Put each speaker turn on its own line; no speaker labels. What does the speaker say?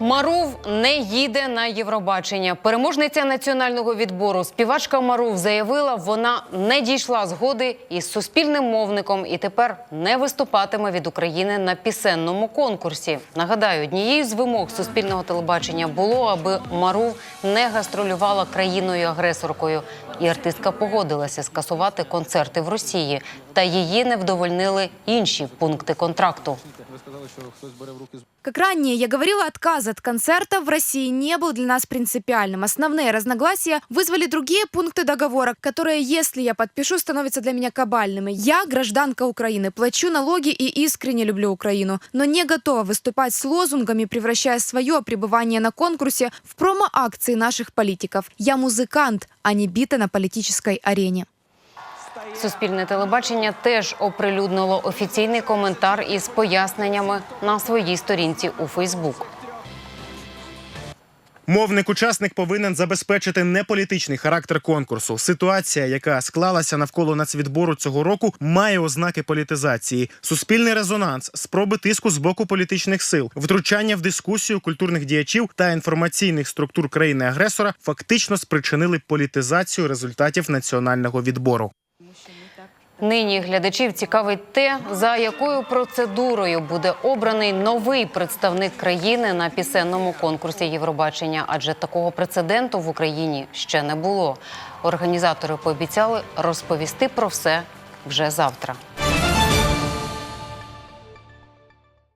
Марув не їде на Євробачення. Переможниця національного відбору співачка Марув заявила, вона не дійшла згоди із суспільним мовником і тепер не виступатиме від України на пісенному конкурсі. Нагадаю, однією з вимог суспільного телебачення було, аби Марув не гастролювала країною агресоркою. І артистка погодилася скасувати концерти в Росії. Та її не вдовольнили інші пункти контракту.
Как ранее я говорила, отказ от концерта в России не был для нас принципиальным. Основные разногласия вызвали другие пункты договора, которые, если я подпишу, становятся для меня кабальными. Я гражданка Украины, плачу налоги и искренне люблю Украину, но не готова выступать с лозунгами, превращая свое пребывание на конкурсе в промо-акции наших политиков. Я музыкант, а не бита на политической арене.
Суспільне телебачення теж оприлюднило офіційний коментар із поясненнями на своїй сторінці у Фейсбук.
Мовник-учасник повинен забезпечити неполітичний характер конкурсу. Ситуація, яка склалася навколо нацвідбору цього року, має ознаки політизації, суспільний резонанс, спроби тиску з боку політичних сил, втручання в дискусію культурних діячів та інформаційних структур країни-агресора фактично спричинили політизацію результатів національного відбору.
Нині глядачів цікавить те, за якою процедурою буде обраний новий представник країни на пісенному конкурсі Євробачення, адже такого прецеденту в Україні ще не було. Організатори пообіцяли розповісти про все вже завтра.